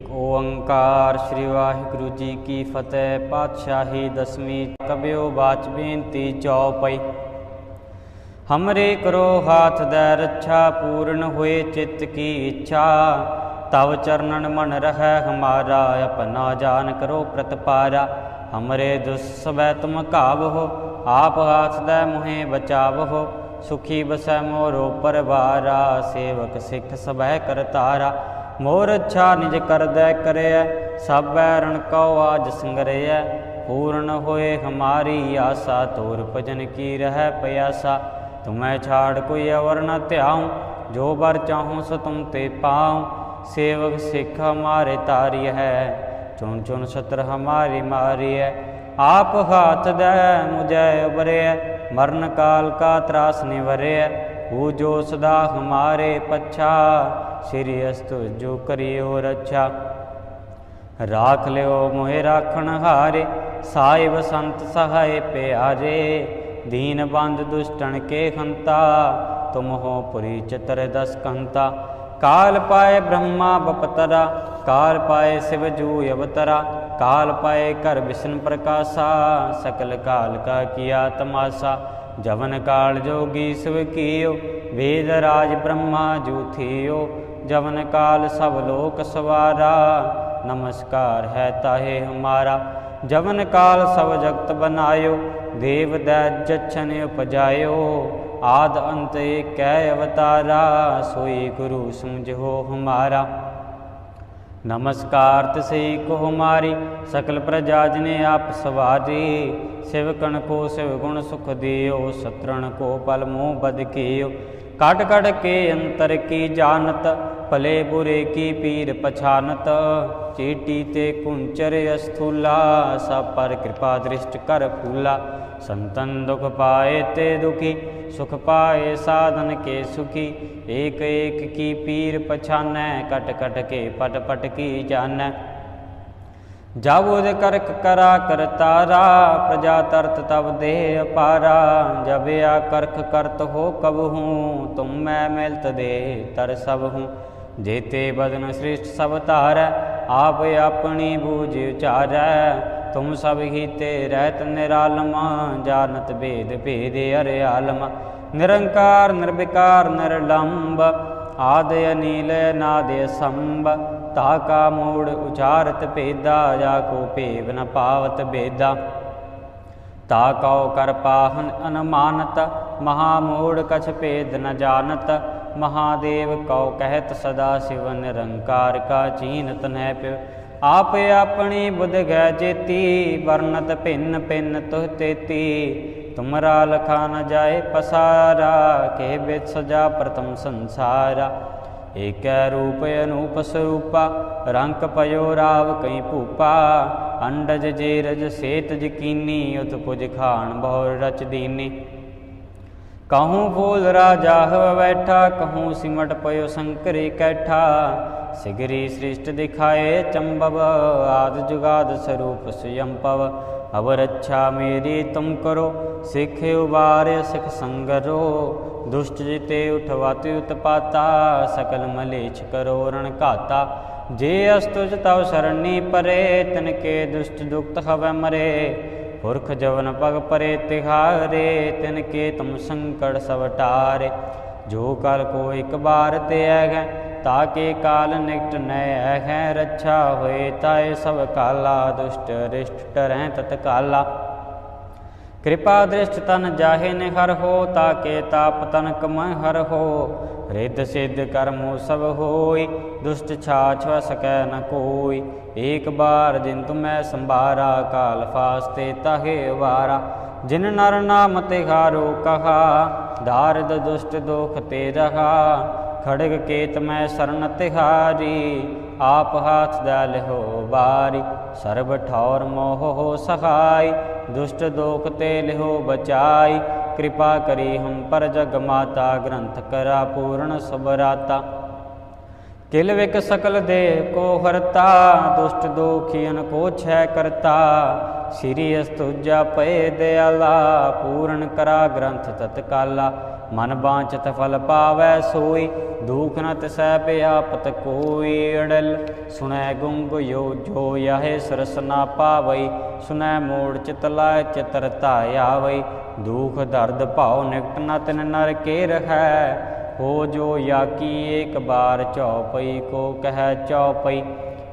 ਓੰਕਾਰ ਸ੍ਰੀ ਵਾਹਿਗੁਰੂ ਜੀ ਕੀ ਫਤਿਹ। ਪਾਤਸ਼ਾਹੀ ਦਸਵੀਂ ਕਬਿਓ ਬਾਚ ਬੇਨਤੀ ਚੌਪਈ ਹਮਰੇ ਕਰੋ ਹਾਥ ਦੇ ਰੱਛਾ ਪੂਰਨ ਹੋਏ ਚਿੱਤ ਕੀ ਇੱਛਾ। ਤਵ ਚਰਨਨ ਮਨ ਰਹਿ ਹਮਾਰਾ, ਆਪਣਾ ਜਾਨ ਕਰੋ ਪ੍ਰਤਪਾਰਾ। ਹਮਰੇ ਦੁਸ ਸਬੈ ਤੁਮ ਕਾਵਹੁ ਆਪ ਹਾਥ ਦੇ ਮੁਹੇ ਬਚਾਵਹੁ। ਸੁਖੀ ਬਸੈ ਮੋਰੋ ਪਰਵਾਰਾ, ਸੇਵਕ ਸਿੱਖ ਸਬੈ ਕਰਤਾਰਾ। ਮੋਰ ਅੱਛਾ ਨਿਜ ਕਰਦੈ ਕਰਿਐ ਸਭੈ ਰਣ ਕਉ ਆਜ ਸੰਗਰਿਐ। ਪੂਰਨ ਹੋਏ ਹਮਾਰੀ ਆਸਾ, ਤੋਰ ਭਜਨ ਕੀ ਰਹਿ ਪਿਆਸਾ। ਤੁਮੈ ਛਾੜ ਕੋਈ ਅਵਰ ਨ ਧਿਆਉ, ਜੋ ਬਰ ਚਾਹੂੰ ਸੋ ਤੁਮ ਤੇ ਪਾਉ। ਸੇਵਕ ਸਿੱਖ ਹਮਾਰੇ ਤਾਰੀ ਹੈ, ਚੁਣ ਚੁਣ ਸਤਰ ਹਮਾਰੀ ਮਾਰੀ ਹੈ ਆਪ ਹਾਥ ਦੇ ਮੁਝੈ ਉਬਰਿਐ ਮਰਨ ਕਾਲ ਕਾ ਤਰਾਸ ਨਿਵਰਿਐ। ਹੂ ਜੋ ਸਦਾ ਹਮਾਰੇ ਪਛਾ ਸ੍ਰੀ ਅਸਤੁ, ਜੋ ਕਰਿਓ ਰੱਛਾ ਰਾਖ ਲਿਓ ਮੋਹਿ ਰਾਖਣ ਹਾਰੇ, ਸਾਹਿਬ ਸੰਤ ਸਹਾਇ ਪਿਆਰੇ ਦੀਨ ਬੰਦ ਦੁਸ਼ਟਣ ਕੇ ਖੰਤਾ ਤੁਮ ਹੋ ਪੁਰੀ ਚਤਰ ਦਸ ਕੰਤਾ। ਕਾਲ ਪਾਏ ਬ੍ਰਹਮਾ ਬਪਤਰਾ, ਕਾਲ ਪਾਏ ਸਿਵ ਜੂ ਅਵਤਰਾ। ਕਾਲ ਪਾਏ ਕਰ ਵਿਸ਼ਨ ਪ੍ਰਕਾਸ਼ਾ, ਸਕਲ ਕਾਲ ਕਾ ਕੀਆ ਤਮਾਸਾ ਜਵਨ ਕਾਲ ਜੋਗੀ ਸਿਵ ਕੀਓ, ਵੇਦ ਰਾਜ ਬ੍ਰਹਮਾ ਜੂ ਥੀਓ। ਜਵਨ ਕਾਲ ਸਭ ਲੋਕ ਸਵਾਰਾ, ਨਮਸਕਾਰ ਹੈ ਤਾਹੇ ਹਮਾਰਾ। ਜਵਨ ਕਾਲ ਸਭ ਜਗਤ ਬਨਾਇਓ, ਦੇਵ ਦੈ ਜਛਨ ਉਪਜਾਇਓ। ਆਦ ਅੰਤ ਏਕੈ ਅਵਤਾਰਾ, ਸੋਈ ਗੁਰੂ ਸਮਝੋ ਹਮਾਰਾ। ਨਮਸਕਾਰ ਤਿਸਈ ਕੋ ਹਮਾਰੀ, ਸਕਲ ਪ੍ਰਜਾ ਜਨੇ ਆਪ ਸਵਾਰੀ। ਸਿਵਕਣ ਕੋ ਸਿਵ ਗੁਣ ਸੁਖ ਦਿਓ, ਸਤਰਣ ਕੋ ਪਲ ਮੋਹ ਬਦ ਕੀਓ ਕਟ ਕਟ ਕੇ ਅੰਤਰ ਕੀ ਜਾਣਤ ਭਲੇ ਬੁਰੇ ਕੀ ਪੀਰ ਪਛਾਨਤ? ਚੀਟੀ ਤੇ ਕੁੰਚਰ ਅਸਥੂਲਾ, ਸਭ ਪਰ ਕਿਰਪਾ ਦ੍ਰਿਸ਼ਟ ਕਰ ਫੂਲਾ। ਸੰਤਨ ਦੁਖ ਪਾਏ ਤੇ ਦੁਖੀ, ਸੁਖ ਪਾਏ ਸਾਧਨ ਕੇ ਸੁਖੀ। ਏਕ ਏਕ ਕੀ ਪੀਰ ਪਛਾਨੈ, ਕਟ ਕਟ ਕੇ ਪਟ ਪਟ ਕੀ ਜਾਣੈ। ਜਾਵੋਦ ਕਰਕ ਕਰਾ ਕਰਤਾਰਾ ਪ੍ਰਜਾ ਤਰਤ ਤਬ ਦੇ ਅਪਾਰਾ। ਜਬ ਆ ਕਰਖ ਕਰਤ ਹੋ ਕਬ ਹੂੰ, ਤੁਮ ਮੈਂ ਮਿਲਤ ਦੇ ਤਰ ਸਭ ਹੂੰ। ਜੇਤੇ ਬਦਨ ਸ੍ਰਿਸ਼ਟ ਸਭ ਧਾਰੈ, ਆਪ ਆਪਣੀ ਬੂਝ ਉਚਾਰੈ। ਤੁਮ ਸਭ ਹੀ ਤੇ ਰਹਿਤ ਨਿਰਾਲਮ, ਜਾਣਤ ਭੇਦ ਭੇਦ ਅਰੇ ਆਲਮ। ਨਿਰੰਕਾਰ, ਨਿਰਵਿਕਾਰ, ਨਿਰਲੰਬ, ਆਦ ਅਨੀਲ, ਨਾਦ ਸੰਭ ਤਾ ਕਾ ਮੂੜ ਉਚਾਰਤ ਭੇਦਾ, ਜਾ ਕੋ ਭੇਵ ਨ ਪਾਵਤ ਭੇਦਾ। ਤਾ ਕਉ ਕਰ ਪਾਹਨ ਅਨਮਾਨਤ, ਮਹਾ ਮੂੜ ਕਛ ਭੇਦ ਨ ਜਾਣਤ। ਮਹਾਦੇਵ ਕਉ ਕਹਿਤ ਸਦਾ ਸਿਵ ਨਿਰੰਕਾਰ ਕਾ ਚੀਨ ਨਹਿ ਪਿ ਆਪ ਆਪਣੀ ਬੁਧ ਗੈ ਜੇਤੀ ਵਰਨਤ ਭਿੰਨ ਭਿੰਨ ਤੁਹ ਤੇਤੀ। ਤੁਮਰਾ ਲਖਾ ਨ ਜਾਏ ਪਸਾਰਾ, ਕੇ ਬਿਤ ਸਜਾ ਪ੍ਰਤਮ ਸੰਸਾਰਾ। ਏਕੈ ਰੂਪ ਅਨੂਪ ਸਰੂਪਾ, ਰੰਕ ਪਇਓ ਰਾਵ ਕਈ ਭੂਪਾ। ਅੰਡਜ ਜੇਰਜ ਸੇਤ ਜਕੀਨੀ ਉਤ ਪੁਜ ਖਾਣ ਬਹੁ ਰਚ ਦੀਨੀ। ਕਹੂੰ ਫੂਲ ਰਾਜਾ ਹਵ ਬੈਠਾ ਕਹੂੰ ਸਿਮਟ ਪਇਓ ਸੰਕਰੇ ਕੈਠਾ ਸਿਗਰੀ ਸ੍ਰਿਸ਼ਟ ਦਿਖਾਏ ਚੰਬਵ ਆਦ ਜੁਗਾਦ ਸਰੂਪ ਸੁਯੰਪਵ ਅਵ ਰੱਛਾ ਮੇਰੀ ਤੁਮ ਕਰੋ ਸਿੱਖ ਉਬਾਰ ਸਿਖ ਸੰਗਰੋ ਦੁਸ਼ਟ ਜਿਤੇ ਉਠਵਾਤਿ ਉਤਪਾਤਾ ਸਕਲ ਮਲੇਛ ਕਰੋ ਰਣ ਘਾਤਾ ਜੇ ਅਸਤੁਜ ਤਵ ਸਰਣੀ ਪਰੇ ਤਨ ਕੇ ਦੁਸ਼ਟ ਦੁਖਤ ਹਵੈ ਮਰੇ ਪੁਰਖ ਜਵਨ ਪਗ ਪਰੇ ਤਿਹਾਰੇ, ਤਿਨ ਕੇ ਤੁਮ ਸੰਕੜ ਸਵਟਾਰੇ। ਜੋ ਕਲ ਕੋ ਇੱਕ ਬਾਰ ਤੇ ਐਗੈ ਤਾਕੇ ਕਾਲ ਨਿਕਟ ਨੈ ਐਗੈ ਰੱਛਾ ਹੋਏ ਤਾਏ ਸਭ ਕਾਲਾ, ਦੁਸ਼ਟ ਰਿਸ਼ਟ ਟਰੈ ਤਤ ਕਾਲਾ ਕਿਰਪਾ ਦ੍ਰਿਸ਼ਟ ਤਨ ਜਾਹੇ ਨੇ ਹਰ ਹੋ, ਤਾਕੇ ਤਾਪ ਤਨ ਕਮੈ ਹਰ ਹੋ। ਰਿੱਧ ਸਿੱਧ ਕਰਮੋ ਸਭ ਹੋਈ, ਦੁਸ਼ਟ ਛਾਛ ਵ ਸਕੈ ਨ ਕੋਈ। ਏਕ ਬਾਰ ਜਿਨ ਤੁਮੈ ਸੰਭਾਰਾ, ਕਾਲ ਫਾਸਤੇ ਤਹੇ ਵਾਰਾ। ਜਿਨ ਨਰ ਨਾਮ ਤੇ ਹਾਰੋ ਕਹਾ, ਦਾਰਦ ਦੁਸ਼ਟ ਦੋਖ ਤੇ ਰਹਾ। ਖੜਗ ਕੇਤ ਮੈਂ ਸਰਨ ਤਿਹਾਰੀ, ਆਪ ਹਾਥ ਦਾ ਲਿਹੋ ਬਾਰੀ ਸਰਬ ਠੌਰ ਮੋਹ ਹੋ ਸਹਾਈ, ਦੁਸ਼ਟ ਦੋਖ ਤੇ ਲਿਹੋ ਬਚਾਈ। ਕਿਰਪਾ ਕਰੀ ਹਮ ਪਰ ਜਗ ਮਾਤਾ, ਗ੍ਰੰਥ ਕਰਾ ਪੂਰਨ ਸਬਰਾਤਾ ਕਿਲ ਵਿਕ ਸਕਲ ਦੇ ਕੋ ਹਰਤਾ, ਦੁਸ਼ਟ ਦੋਖੀਨ ਕੋ ਛੈ ਕਰਤਾ। ਸ੍ਰੀ ਅਸਤੁਜਾ ਪਏ ਦਿਆਲਾ, ਪੂਰਨ ਕਰਾ ਗ੍ਰੰਥ ਤਤਕਾਲਾ। ਮਨ ਬਾਂਚਤ ਫਲ ਪਾਵੈ ਸੋਈ, ਦੁਖ ਨ ਤਿਸੈ ਪਿਆਪਤ ਕੋਈ ਅੜਲ। ਸੁਣੈ ਗੁੰਗ ਯੋ, ਜੋ ਯਾਹੇ ਸਰਸ ਨਾ ਪਾਵਈ, ਸੁਣੈ ਮੋੜ ਚਿਤ ਲਾਇ ਚਿਤਰ ਧਾਇਆਵਈ। ਦੁਖ ਦਰਦ ਭਾਉ ਨਿਕਟ ਨ ਤਿਨ ਨਰ ਕੇ ਰਹੈ ਹੋ ਜੋ ਯਾਕੀ ਏਕ ਬਾਰ ਚਉਪਈ ਕੋ ਕਹੈ ਚਉਪਈ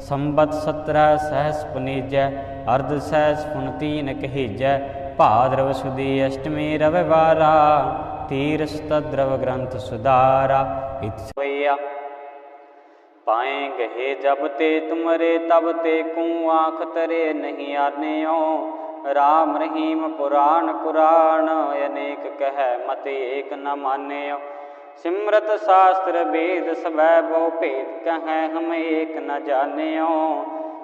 ਸੰਬਤ 17 ਸਹਸ ਪੁਨੀਜੈ, ਅਰਧ ਸਹਸ ਪੁਨ ਤੀਨ ਕਹੀਜੈ। ਭਾਦਰਵ ਸੁਦੀ ਅਸ਼ਟਮੀ ਰਵਿਵਾਰਾ ਤੀਰਸ ਤਦਰਵ ਗ੍ਰੰਥ ਸੁਦਾਰਾ ਇਤਸਵਈਆ ਪਾਏ ਗਏ ਜਬ ਤੇ ਤੁਮਰੇ, ਤਬ ਤੇ ਕੂ ਆਖ ਤਰੇ ਨਹੀਂ ਆਨਿਓ। ਰਾਮ ਰਹੀਮ ਪੁਰਾਣ ਕੁਰਾਨ ਅਨੇਕ ਕਹੈ ਮਤ ਏਕ ਨ ਮਾਨਿਓ। ਸਿਮਰਤ ਸ਼ਾਸਤਰ ਵੇਦ ਸਵੈ ਬਹੁ ਭੇਦ ਕਹੈ ਹਮ ਏਕ ਨ ਜਾਣਿਓ।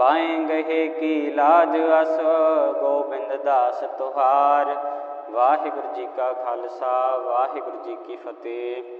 ਬਾਹੇ ਗਏ ਕੀ ਲਾਜ ਅਸ, ਗੋਬਿੰਦ ਦਾਸ ਤੁਹਾਰ। ਵਾਹਿਗੁਰੂ ਜੀ ਕਾ ਖਾਲਸਾ, ਵਾਹਿਗੁਰੂ ਜੀ ਕੀ ਫਤਿਹ।